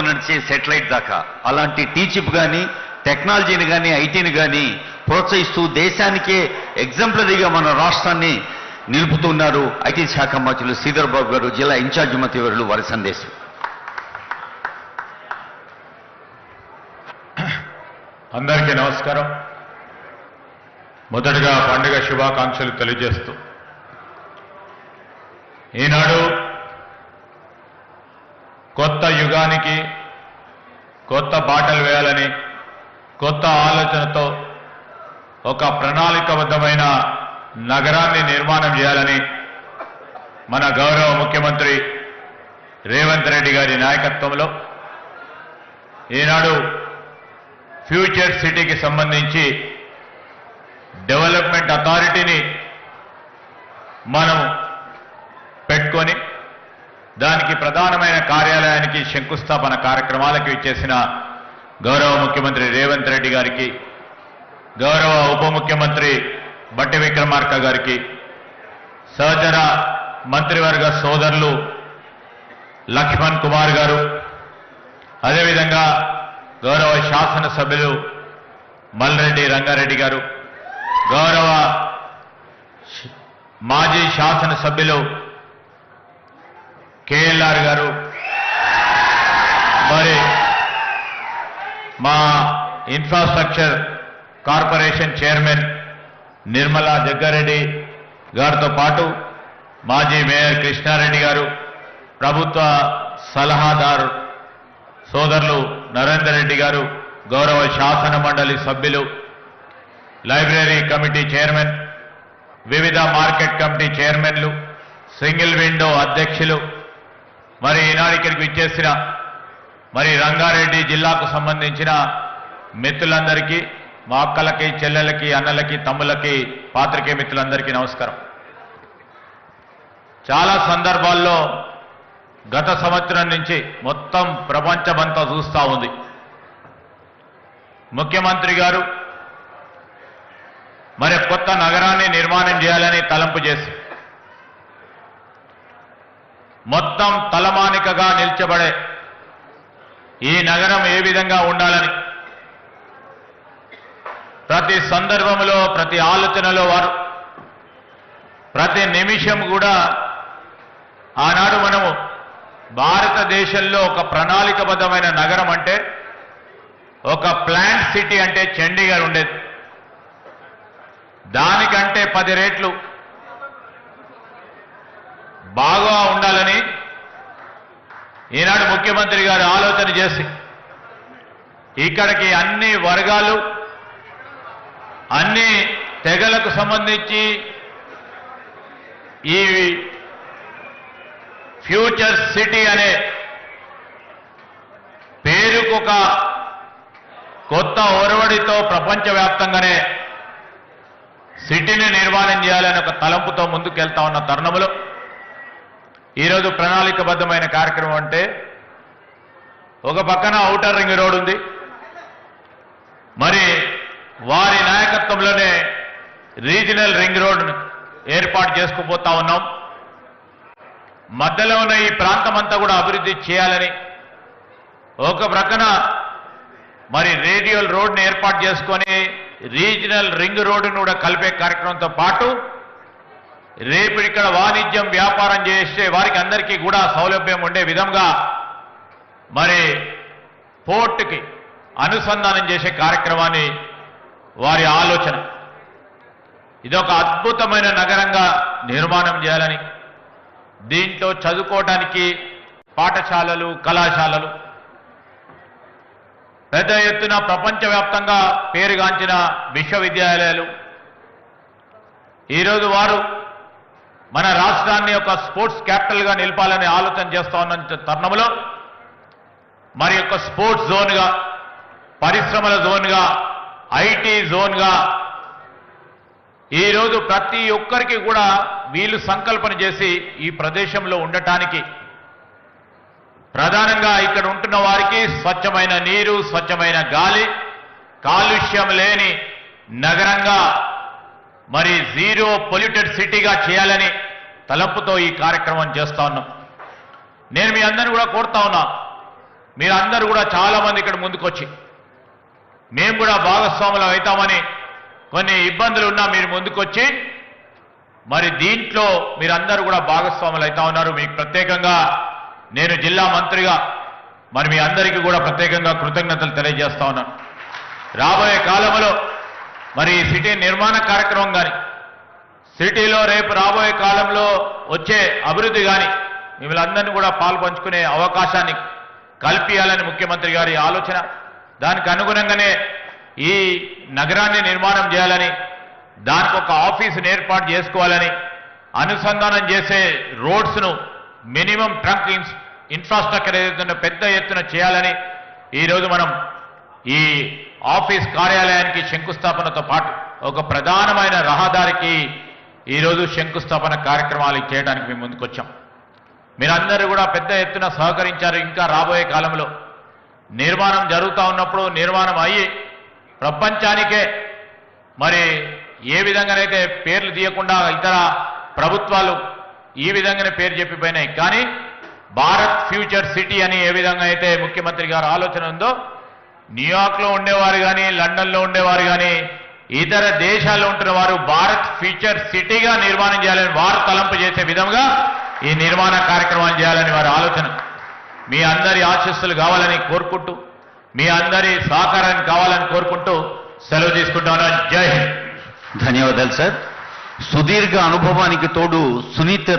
నడిచే సెటిలైట్ దాకా అలాంటి టీచిప్ కానీ టెక్నాలజీని కానీ ఐటీని కానీ ప్రోత్సహిస్తూ దేశానికే ఎగ్జాంపులరీగా మన రాష్ట్రాన్ని నిలుపుతున్నారు ఐటీ శాఖ మంత్రులు శ్రీధర్ బాబు గారు జిల్లా ఇన్ఛార్జ్ మంత్రివర్యులు వారి సందేశం అందరికీ నమస్కారం మొదటగా పండుగ శుభాకాంక్షలు తెలియజేస్తూ ఈనాడు యుగానికి కొత్త బాటలు వేయాలని కొత్త ఆలోచనతో ఒక ప్రణాళికబద్ధమైన నగరాన్ని నిర్మాణం చేయాలని మన గౌరవ ముఖ్యమంత్రి రేవంత్ రెడ్డి గారి నాయకత్వంలో ఈనాడు ఫ్యూచర్ సిటీకి సంబంధించి డెవలప్మెంట్ అథారిటీని మనం పెట్టుకొని దానికి ప్రధానమైన కార్యాలయానికి శంకుస్థాపన కార్యక్రమాలకు ఇచ్చేసిన గౌరవ ముఖ్యమంత్రి రేవంత్ రెడ్డి గారికి గౌరవ ఉప ముఖ్యమంత్రి బట్టి విక్రమార్క గారికి సహచర మంత్రివర్గ సోదరులు లక్ష్మణ్ కుమార్ గారు అదేవిధంగా గౌరవ శాసనసభ్యులు మల్రెడ్డి రంగారెడ్డి గారు గౌరవ మాజీ శాసనసభ్యులు కేఎల్ఆర్ గారు. మరి మా infrastructure corporation chairman Nirmala Jaggareddy గారితో పాటు మాజీ మేయర్ కృష్ణారెడ్డి గారు ప్రభుత్వ సలహాదారు సోదరులు నరేందర్ రెడ్డి గారు గౌరవ శాసన మండలి సభ్యులు లైబ్రరీ కమిటీ చైర్మన్ వివిధ మార్కెట్ కమిటీ చైర్మన్లు సింగిల్ విండో అధ్యక్షులు మరి ఈనాడు ఇక్కడికి విచ్చేసిన మరి రంగారెడ్డి జిల్లాకు సంబంధించిన మిత్రులందరికీ మా అక్కలకి చెల్లెలకి అన్నలకి తమ్ములకి పాత్రికే మిత్రులందరికీ నమస్కారం. చాలా సందర్భాల్లో గత సంవత్సరం నుంచి మొత్తం ప్రపంచమంతా చూస్తా ఉంది. ముఖ్యమంత్రి గారు మరి కొత్త నగరాన్ని నిర్మాణం చేయాలని తలంపు చేసి మొత్తం తలమానికగా నిల్చబడే ఈ నగరం ఏ విధంగా ఉండాలని ప్రతి సందర్భంలో ప్రతి ఆలోచనలో వారు ప్రతి నిమిషం కూడా ఆనాడు మనము భారతదేశంలో ఒక ప్రణాళికబద్ధమైన నగరం అంటే ఒక ప్లాంట్ సిటీ అంటే చండీగఢ్ ఉండేది. దానికంటే పది రేట్లు బాగా ఈనాడు ముఖ్యమంత్రి గారు ఆలోచన చేసి ఇక్కడికి అన్ని వర్గాలు అన్ని తెగలకు సంబంధించి ఈ ఫ్యూచర్ సిటీ అనే పేరుకొక కొత్త ఒరవడితో ప్రపంచవ్యాప్తంగానే సిటీని నిర్మాణం చేయాలనే ఒక తలంపుతో ముందుకెళ్తా ఉన్న తరుణంలో ఈరోజు ప్రణాళికబద్ధమైన కార్యక్రమం అంటే ఒక పక్కన ఔటర్ రింగ్ రోడ్ ఉంది. మరి వారి నాయకత్వంలోనే రీజనల్ రింగ్ రోడ్ ఏర్పాటు చేసుకుపోతా ఉన్నాం. మధ్యలో ఉన్న ఈ ప్రాంతం అంతా కూడా అభివృద్ధి చేయాలని ఒక ప్రక్కన మరి రేడియల్ రోడ్ని ఏర్పాటు చేసుకొని రీజనల్ రింగ్ రోడ్డును కూడా కలిపే కార్యక్రమంతో పాటు రేపు ఇక్కడ వాణిజ్యం వ్యాపారం చేసే వారికి అందరికీ కూడా సౌలభ్యం ఉండే విధంగా మరి పోర్టుకి అనుసంధానం చేసే కార్యక్రమాన్ని వారి ఆలోచన. ఇదొక అద్భుతమైన నగరంగా నిర్మాణం చేయాలని. దీంట్లో చదువుకోవడానికి పాఠశాలలు కళాశాలలు పెద్ద ఎత్తున ప్రపంచవ్యాప్తంగా పేరుగాంచిన విశ్వవిద్యాలయాలు. ఈరోజు వారు మన రాష్ట్రాన్ని ఒక స్పోర్ట్స్ క్యాపిటల్గా నిలపాలని ఆలోచన చేస్తా ఉన్న తరుణంలో మరి యొక్క స్పోర్ట్స్ జోన్గా పరిశ్రమల జోన్గా ఐటీ జోన్గా ఈరోజు ప్రతి ఒక్కరికి కూడా వీళ్ళు సంకల్పన చేసి ఈ ప్రదేశంలో ఉండటానికి ప్రధానంగా ఇక్కడ ఉంటున్న వారికి స్వచ్ఛమైన నీరు స్వచ్ఛమైన గాలి కాలుష్యం లేని నగరంగా మరి జీరో పొల్యూటెడ్ సిటీగా చేయాలని తలపుతో ఈ కార్యక్రమం చేస్తా ఉన్నాం. నేను మీ అందరిని కూడా కోరుతా ఉన్నా. మీరందరూ కూడా చాలా మంది ఇక్కడ ముందుకొచ్చి మేము కూడా భాగస్వాములు అవుతామని కొన్ని ఇబ్బందులు ఉన్నా మీరు ముందుకొచ్చి మరి దీంట్లో మీరందరూ కూడా భాగస్వాములు అవుతా ఉన్నారు. మీకు ప్రత్యేకంగా నేను జిల్లా మంత్రిగా మరి మీ అందరికీ కూడా ప్రత్యేకంగా కృతజ్ఞతలు తెలియజేస్తా ఉన్నాను. రాబోయే కాలంలో మరి సిటీ నిర్మాణ కార్యక్రమం కానీ సిటీలో రేపు రాబోయే కాలంలో వచ్చే అభివృద్ధి కానీ మిమ్మల్ని కూడా పాలు పంచుకునే అవకాశాన్ని కల్పించాలని ముఖ్యమంత్రి గారి ఆలోచన. దానికి అనుగుణంగానే ఈ నగరాన్ని నిర్మాణం చేయాలని దానికి ఒక ఆఫీసును ఏర్పాటు చేసుకోవాలని అనుసంధానం చేసే రోడ్స్ను మినిమం ట్రంక్ ఇన్ఫ్రాస్ట్రక్చర్ ఏదైతే పెద్ద ఎత్తున చేయాలని ఈరోజు మనం ఈ ఆఫీస్ కార్యాలయానికి శంకుస్థాపనతో పాటు ఒక ప్రధానమైన రహదారికి ఈరోజు శంకుస్థాపన కార్యక్రమాలు చేయడానికి మేము ముందుకొచ్చాం. మీరందరూ కూడా పెద్ద ఎత్తున సహకరించారు ఇంకా రాబోయే కాలంలో. నిర్మాణం జరుగుతూ ఉన్నప్పుడు నిర్మాణం అయ్యి ప్రపంచానికే మరి ఏ విధంగానైతే పేర్లు తీయకుండా ఇతర ప్రభుత్వాలు ఈ విధంగానే పేరు చెప్పిపోయినాయి. కానీ భారత్ ఫ్యూచర్ సిటీ అని ఏ విధంగా అయితే ముఖ్యమంత్రి గారు ఆలోచన ఉందో న్యూయార్క్లో ఉండేవారు కానీ లండన్లో ఉండేవారు కానీ ఇతర దేశాల్లో ఉంటున్న వారు భారత్ ఫ్యూచర్ సిటీగా నిర్మాణం చేయాలని వారు తలంపు చేసే విధంగా ఈ నిర్మాణ కార్యక్రమాలు చేయాలని వారి ఆలోచన. మీ అందరి ఆశస్సులు కావాలని కోరుకుంటూ మీ అందరి సహకారాన్ని కావాలని కోరుకుంటూ సెలవు తీసుకుంటాను. జై హింద్. ధన్యవాదాలు సార్. సుదీర్ఘ అనుభవానికి తోడు సునీత